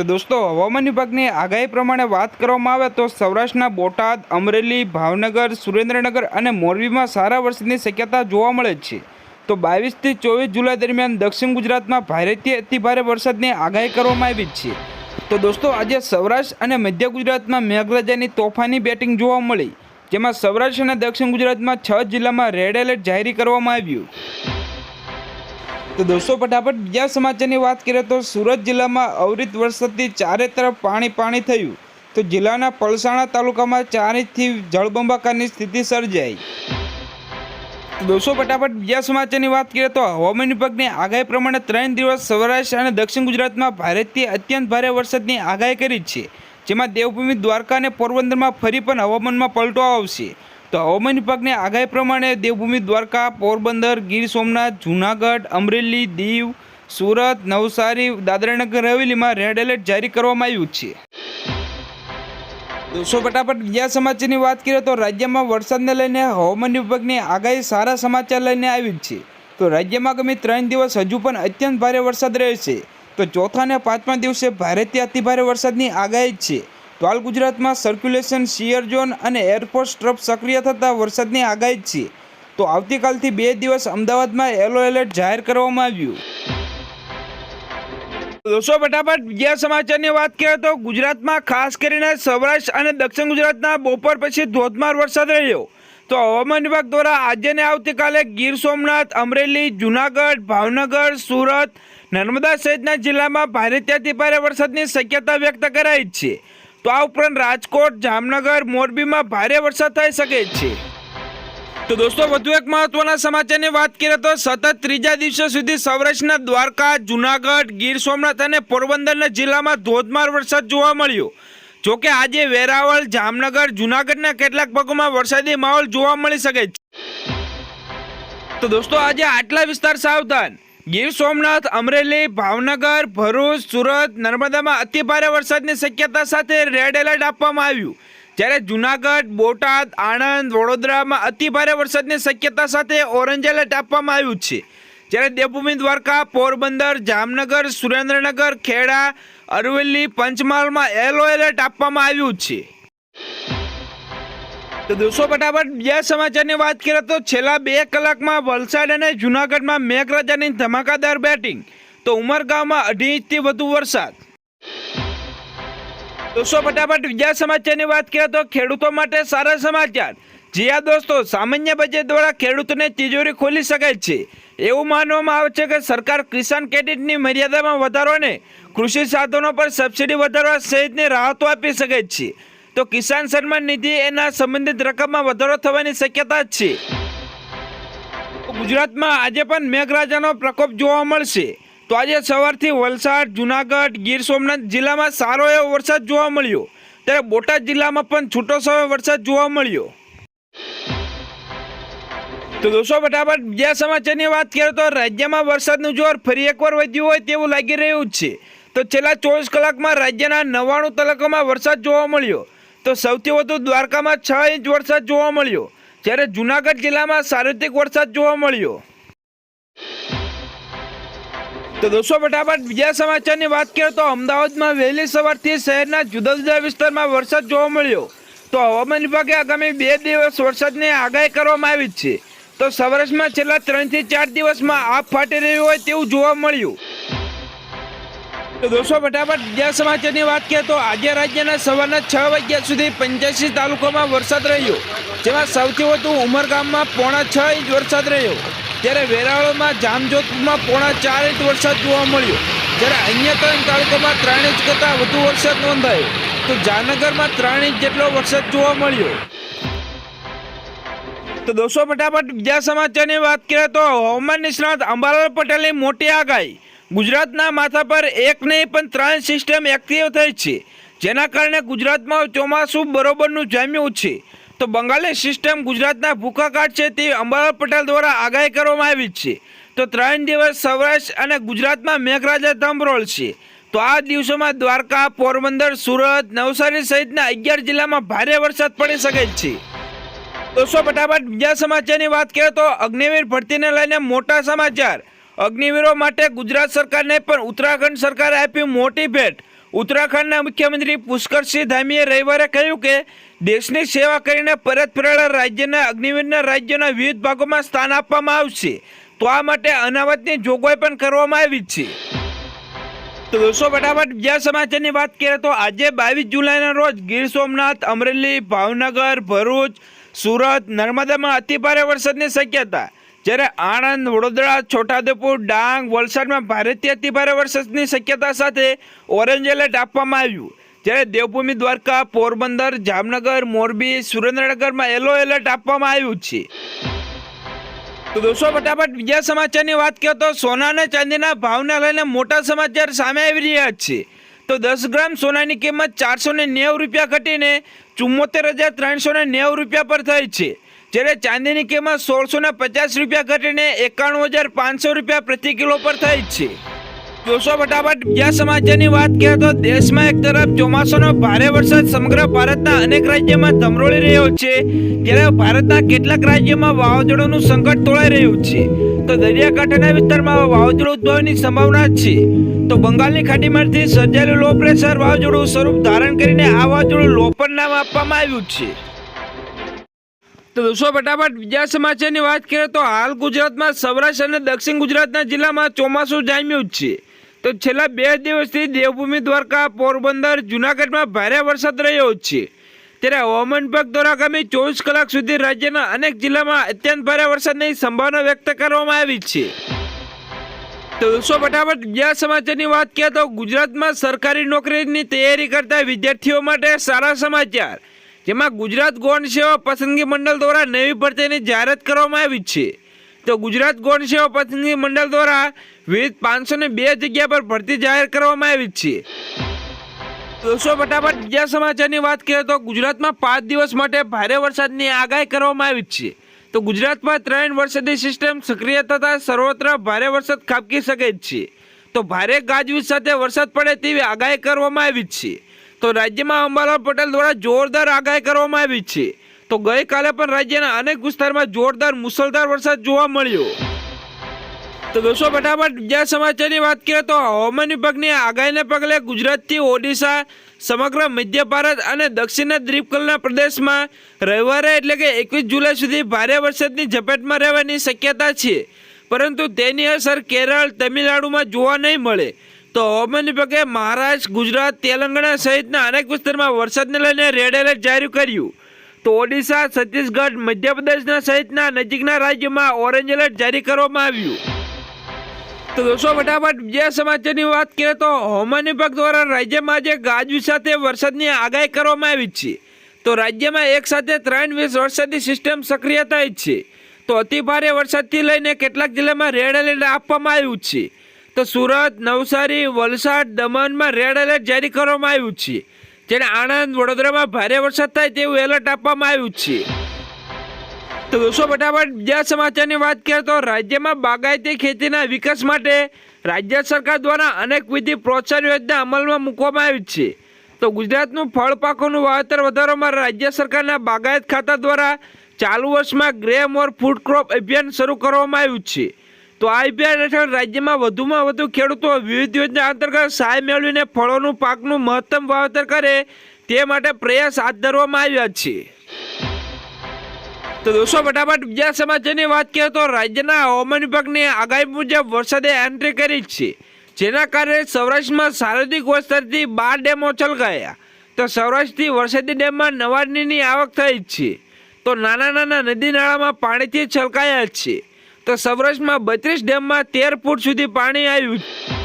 તો દોસ્તો, હવામાન વિભાગની આગાહી પ્રમાણે વાત કરવામાં આવે તો સૌરાષ્ટ્રના બોટાદ, અમરેલી, ભાવનગર, સુરેન્દ્રનગર અને મોરબીમાં સારા વરસાદની શક્યતા જોવા મળે છે. તો બાવીસથી ચોવીસ જુલાઈ દરમિયાન દક્ષિણ ગુજરાતમાં ભારેથી અતિભારે વરસાદની આગાહી કરવામાં આવી છે. તો દોસ્તો, આજે સૌરાષ્ટ્ર અને મધ્ય ગુજરાતમાં મેઘરાજાની તોફાની બેટિંગ જોવા મળી, જેમાં સૌરાષ્ટ્ર અને દક્ષિણ ગુજરાતમાં છ જિલ્લામાં રેડ એલર્ટ જાહેર કરવામાં આવ્યું. તો દોસ્તો, ફટાફટ બીજા સમાચારની વાત કરીએ તો સુરત જિલ્લામાં અવિરત વરસાદથી ચારે તરફ પાણી પાણી થયું. તો જિલ્લાના પલસાણા તાલુકામાં ચાર ઇંચથી જળબંબાકારની સ્થિતિ સર્જાઈ. દોસ્તો, ફટાફટ બીજા સમાચારની વાત કરીએ તો હવામાન વિભાગની આગાહી પ્રમાણે ત્રણ દિવસ સૌરાષ્ટ્ર અને દક્ષિણ ગુજરાતમાં ભારેથી અત્યંત ભારે વરસાદની આગાહી કરી છે. જેમાં દેવભૂમિ દ્વારકા અને પોરબંદરમાં ફરી પણ હવામાનમાં પલટો આવશે. તો હવામાન વિભાગની આગાહી પ્રમાણે દેવભૂમિ, દ્વારકા, પોરબંદર, ગીર સોમનાથ, જૂનાગઢ, અમરેલી, દીવ, સુરત, નવસારી, દાદરાનગર, હવેલીમાં રેડ એલર્ટ જારી કરવામાં આવ્યું છે. દોસ્તો ફટાફટ બીજા સમાચારની વાત કરીએ તો રાજ્યમાં વરસાદને લઈને હવામાન વિભાગની આગાહી સારા સમાચાર લઈને આવી છે. તો રાજ્યમાં આગામી ત્રણ દિવસ હજુ પણ અત્યંત ભારે વરસાદ રહેશે. તો ચોથા અને પાંચમા દિવસે ભારેથી અતિભારે વરસાદની આગાહી છે. તો હાલ ગુજરાતમાં સર્ક્યુલેશન શિયર ઝોન અને એરફોર્સ ટ્રફ સક્રિય થતાં વરસાદની આગાહી છે. તો આવતીકાલથી બે દિવસ અમદાવાદમાં યલો એલર્ટ જાહેર કરવામાં આવ્યું. દોસ્તો, ફટાફટ બીજા સમાચારની વાત કરીએ તો ગુજરાતમાં ખાસ કરીને સૌરાષ્ટ્ર અને દક્ષિણ ગુજરાતના બપોર પછી ધોધમાર વરસાદ રહ્યો. તો હવામાન વિભાગ દ્વારા આજે ને આવતીકાલે ગીર સોમનાથ, અમરેલી, જુનાગઢ, ભાવનગર, સુરત, નર્મદા સહિતના જિલ્લામાં ભારે ત્યાંથી ભારે વરસાદની શક્યતા વ્યક્ત કરાઈ છે. તો આ ઉપરાંત રાજકોટ, જામનગર, મોરબીમાં ભારે વરસાદ થઈ શકે છે. તો દોસ્તો, વધુ એક મહત્વના સમાચારની વાત કરીએ તો સતત ત્રીજા દિવસે સુધી સૌરાષ્ટ્રના દ્વારકા, જુનાગઢ, ગીર સોમનાથ અને પોરબંદરના જિલ્લામાં ધોધમાર વરસાદ જોવા મળ્યો. જોકે આજે વેરાવળ, જામનગર, જુનાગઢના કેટલાક ભાગોમાં વરસાદી માહોલ જોવા મળી શકે છે. તો દોસ્તો, આજે આટલા વિસ્તાર સાવધાન. ગીર સોમનાથ, અમરેલી, ભાવનગર, ભરૂચ, સુરત, નર્મદામાં અતિભારે વરસાદની શક્યતા સાથે રેડ એલર્ટ આપવામાં આવ્યું. જ્યારે જુનાગઢ, બોટાદ, આણંદ, વડોદરામાં અતિભારે વરસાદની શક્યતા સાથે ઓરેન્જ એલર્ટ આપવામાં આવ્યું છે. જ્યારે દેવભૂમિ દ્વારકા, પોરબંદર, જામનગર, સુરેન્દ્રનગર, ખેડા, અરવલ્લી, પંચમહાલમાં યલો એલર્ટ આપવામાં આવ્યું છે. તો દોસ્તો ફટાફટ બીજા સમાચારની વાત કરીએ તો છેલ્લા બે કલાકમાં વલસાડ અને જુનાગઢમાં મેઘરાજાની ધમાકાદાર બેટિંગ. તો ઉમરગાંવમાં અઢી ઇંચથી વધુ વરસાદ. દોસ્તો ફટાફટ બીજા સમાચારની વાત કરીએ તો ખેડૂતો માટે સારા સમાચાર. જીયા દોસ્તો, સામાન્ય બજેટ દ્વારા ખેડૂતોને તિજોરી ખોલી શકાય છે. એવું માનવામાં આવે છે કે સરકાર કિસાન ક્રેડિટની મર્યાદામાં વધારો અને કૃષિ સાધનો પર સબસિડી વધારવા સહિતની રાહતો આપી શકે છે. તો કિસાન સન્માન નિધિ એના સંબંધિત રકમમાં વધારો થવાની શક્યતા છે. ગુજરાતમાં આજે પણ મેઘરાજાનો પ્રકોપ જોવા મળશે. તો આજે સવારથી વલસાડ, જુનાગઢ, ગીર સોમનાથ જિલ્લામાં સારો એવો વરસાદ જોવા મળ્યો. ત્યારે બોટાદ જિલ્લામાં પણ છૂટો છવાયો વરસાદ જોવા મળ્યો. તો દોસ્તો, ફટાફટ બીજા સમાચારની વાત કરીએ તો રાજ્યમાં વરસાદનું જોર ફરી એકવાર વધ્યું હોય તેવું લાગી રહ્યું છે. તો છેલ્લા ચોવીસ કલાકમાં રાજ્યના નવ્વાણું તાલુકામાં વરસાદ જોવા મળ્યો. તો સૌથી વધુ દ્વારકામાં છ ઇંચ વરસાદ જોવા મળ્યો. જ્યારે જુનાગઢ જિલ્લામાં સાર્વત્રિક વરસાદ જોવા મળ્યો. તો દોસ્તો, ફટાફટ બીજા સમાચારની વાત કરીએ તો અમદાવાદમાં વહેલી સવારથી શહેરના જુદા જુદા વિસ્તારમાં વરસાદ જોવા મળ્યો. તો હવામાન વિભાગે આગામી બે દિવસ વરસાદની આગાહી કરવામાં આવી છે. તો સૌરાષ્ટ્રમાં છેલ્લા ત્રણથી ચાર દિવસમાં આપ ફાટી રહ્યું હોય તેવું જોવા મળ્યું. દોસ્તો, ફટાફટ બીજા સમાચારની વાત કરીએ તો આજે રાજ્યના સવારના છ વાગ્યા સુધી પંચ્યાસી તાલુકામાં વરસાદ રહ્યો. જેમાં સૌથી વધુ ઉમરગામમાં પોણા છ ઇંચ વરસાદ રહ્યો. ત્યારે વેરાવળમાં જામજોધપુરમાં પોણા ચાર ઇંચ વરસાદ જોવા મળ્યો. જ્યારે અન્ય ત્રણ તાલુકામાં ત્રણ ઇંચ કરતાં વધુ વરસાદ નોંધાયો. તો જામનગરમાં ત્રણ ઇંચ જેટલો વરસાદ જોવા મળ્યો. તો દોસ્તો, ફટાફટ બીજા સમાચારની વાત કરીએ તો હવામાન નિષ્ણાત અંબાલાલ પટેલની મોટી આગાહી. ગુજરાતના માથા પર એક નહીં, પણ ત્રણ સિસ્ટમ એક્ટિવ થઈ છે. જેના કારણે ગુજરાતમાં ચોમાસું બરોબરનું જામ્યું છે. તો બંગાળની સિસ્ટમ ગુજરાતના ભૂખા કાઢશે તે અંબાલાલ પટેલ દ્વારા આગાહી કરવામાં આવી છે. તો ત્રણ દિવસ સૌરાષ્ટ્ર અને ગુજરાતમાં મેઘરાજા ધમરોળશે તો આ દિવસોમાં દ્વારકા, પોરબંદર, સુરત, નવસારી સહિતના અગિયાર જિલ્લામાં ભારે વરસાદ પડી શકે છે. દોસ્તો ફટાફટ બીજા સમાચારની વાત કરીએ તો અગ્નિવીર ભરતીને લઈને મોટા સમાચાર. અગ્નિવીરો માટે ગુજરાત સરકારને પણ ઉત્તરાખંડ સરકારે આપી મોટી ભેટ. ઉત્તરાખંડના મુખ્યમંત્રી પુષ્કરસિંહ ધામીએ રવિવારે કહ્યું કે, દેશની સેવા કરીને પરત ફરેલા રાજ્યના અગ્નિવીરના રાજ્યના વિવિધ ભાગોમાં સ્થાન આપવામાં આવશે. તો આ માટે અનામતની જોગવાઈ પણ કરવામાં આવી છે. તો દોસ્તો, ફટાફટ બીજા સમાચારની વાત કરીએ તો આજે બાવીસ જુલાઈના રોજ ગીર સોમનાથ, અમરેલી, ભાવનગર, ભરૂચ, સુરત, નર્મદામાં અતિભારે વરસાદની શક્યતા. જ્યારે આણંદ, વડોદરા, છોટાઉદેપુર, ડાંગ, વલસાડમાં ભારેથી અતિ ભારે વરસાદની શક્યતા સાથે ઓરેન્જ એલર્ટ આપવામાં આવ્યું. જ્યારે દેવભૂમિ, દ્વારકા, પોરબંદર, જામનગર, મોરબી, સુરેન્દ્રનગરમાં યલો એલર્ટ આપવામાં આવ્યું છે. તો દોસ્તો, ફટાફટ બીજા સમાચારની વાત કરીએ તો સોના અને ચાંદીના ભાવને લઈને મોટા સમાચાર સામે આવી રહ્યા છે. તો દસ ગ્રામ સોનાની કિંમત ચારસો ને નેવું રૂપિયા ઘટીને ચુમ્મોતેર હજાર ત્રણસો ને નેવું રૂપિયા પર થઈ છે. જ્યારે ચાંદીની કિંમત સોળસો ને પચાસ રૂપિયા ઘટીને એકાણું હજાર પાંચસો રૂપિયા પ્રતિ કિલો પર થઈ છે. દોસ્તો ફટાફટ બીજા સમાચારની વાત કરીએ તો દેશમાં એક તરફ ચોમાસાનો ભારે વરસાદ સમગ્ર ભારતના અનેક રાજ્યોમાં ધમરોળી રહ્યો છે જ્યારે ભારતના કેટલાક રાજ્યોમાં વાવાઝોડાનું સંકટ તોળાઈ રહ્યું છે. તો દરિયાકાંઠાના વિસ્તારમાં વાવાઝોડું ઉદ્ભવવાની સંભાવના છે. તો બંગાળની ખાડીમાંથી સર્જાયેલું લો પ્રેશર વાવાઝોડું સ્વરૂપ ધારણ કરીને આ વાવાઝોડું લોપર નામ આપવામાં આવ્યું છે. તો દોસ્તો, ફટાફટ બીજા સમાચારની વાત કરીએ તો હાલ ગુજરાતમાં સૌરાષ્ટ્ર અને દક્ષિણ ગુજરાતના જિલ્લામાં ચોમાસું જામ્યું જ છે. તો છેલ્લા બે દિવસથી દેવભૂમિ દ્વારકા, પોરબંદર, જુનાગઢમાં ભારે વરસાદ રહ્યો છે. ત્યારે હવામાન વિભાગ દ્વારા આગામી ચોવીસ કલાક સુધી રાજ્યના અનેક જિલ્લામાં અત્યંત ભારે વરસાદની સંભાવના વ્યક્ત કરવામાં આવી છે. તો દોસ્તો, ફટાફટ બીજા સમાચારની વાત કરીએ તો ગુજરાતમાં સરકારી નોકરીની તૈયારી કરતા વિદ્યાર્થીઓ માટે સારા સમાચાર. જેમાં ગુજરાત ગૌણ સેવા પસંદગી મંડળ દ્વારા નવી ભરતીની જાહેરાત કરવામાં આવી છે. તો ગુજરાત ગૌણ સેવા પસંદગી મંડળ દ્વારા વિવિધ પાંચસો ને બે જગ્યા પર ભરતી જાહેર કરવામાં આવી છે. દોસ્તો, ફટાફટ બીજા સમાચારની વાત કરીએ તો ગુજરાતમાં પાંચ દિવસ માટે ભારે વરસાદની આગાહી કરવામાં આવી છે. તો ગુજરાતમાં ત્રણ વરસાદી સિસ્ટમ સક્રિય થતા સર્વત્ર ભારે વરસાદ ખાબકી શકે છે. તો ભારે ગાજવીજ સાથે વરસાદ પડે તેવી આગાહી કરવામાં આવી છે. તો રાજ્યમાં અંબાલાલ પટેલ દ્વારા જોરદાર આગાહી કરવામાં આવી છે. તો ગઈકાલે પણ રાજ્યના અનેક વિસ્તારમાં જોરદાર મુસળધાર વરસાદ જોવા મળ્યો. તો દોસ્તો, ફટાફટ બીજા સમાચારની વાત કરીએ તો હવામાન વિભાગની આગાહીને પગલે ગુજરાતથી ઓડિશા, સમગ્ર મધ્ય ભારત અને દક્ષિણ દ્વીપકલ્પના પ્રદેશમાં રવિવારે એટલે કે એકવીસ જુલાઈ સુધી ભારે વરસાદની ઝપેટમાં રહેવાની શક્યતા છે. પરંતુ તેની અસર કેરળ, તમિલનાડુમાં જોવા નહીં મળે. તો હવામાન વિભાગે મહારાષ્ટ્ર, ગુજરાત, તેલંગાણા સહિતના અનેક વિસ્તારમાં વરસાદને લઈને રેડ એલર્ટ જાહેર કર્યું. તો ઓડિશા, છત્તીસગઢ, મધ્યપ્રદેશના સહિતના નજીકના રાજ્યોમાં ઓરેન્જ એલર્ટ જારી કરવામાં આવ્યું. તો દોસ્તો, ફટાફટ બીજા સમાચારની વાત કરીએ તો હવામાન વિભાગ દ્વારા રાજ્યમાં આજે ગાજવીજ સાથે વરસાદની આગાહી કરવામાં આવી છે. તો રાજ્યમાં એક સાથે ત્રણ વીસ વરસાદની સિસ્ટમ સક્રિય થઈ છે. તો અતિભારે વરસાદથી લઈને કેટલાક જિલ્લામાં રેડ એલર્ટ આપવામાં આવ્યું છે. તો સુરત, નવસારી, વલસાડ, દમણમાં રેડ એલર્ટ જારી કરવામાં આવ્યું છે. જેને આણંદ, વડોદરામાં ભારે વરસાદ થાય તેવું એલર્ટ આપવામાં આવ્યું છે. તો દોસ્તો, ફટાફટ બીજા સમાચારની વાત કરીએ તો રાજ્યમાં બાગાયતી ખેતીના વિકાસ માટે રાજ્ય સરકાર દ્વારા અનેક વિધિ પ્રોત્સાહન યોજના અમલમાં મૂકવામાં આવી છે. તો ગુજરાતનું ફળ પાકોનું વાવેતર વધારવામાં રાજ્ય સરકારના બાગાયત ખાતા દ્વારા ચાલુ વર્ષમાં ગ્રે મોર ફૂડ ક્રોપ અભિયાન શરૂ કરવામાં આવ્યું છે. તો આ અભિયાન હેઠળ રાજ્યમાં વધુમાં વધુ ખેડૂતો વિવિધ યોજના અંતર્ગત સહાય મેળવીને ફળોનું, પાકનું મહત્તમ વાવેતર કરે તે માટે પ્રયાસ હાથ ધરવામાં આવ્યા છે. તો દોસ્તો, ફટાફટ બીજા સમાચારની વાત કરીએ તો રાજ્યના હવામાન વિભાગની આગાહી મુજબ વરસાદે એન્ટ્રી કરી છે. જેના કારણે સૌરાષ્ટ્રમાં સાર્વત્રિક વરસાદથી બાર ડેમો છલકાયા. તો સૌરાષ્ટ્રથી વરસાદી ડેમમાં નવાડનીની આવક થઈ છે. તો નાના નાના નદી નાળામાં પાણીથી છલકાયા છે. તો સૌરાષ્ટ્રમાં બત્રીસ ડેમમાં તેર ફૂટ સુધી પાણી આવ્યું.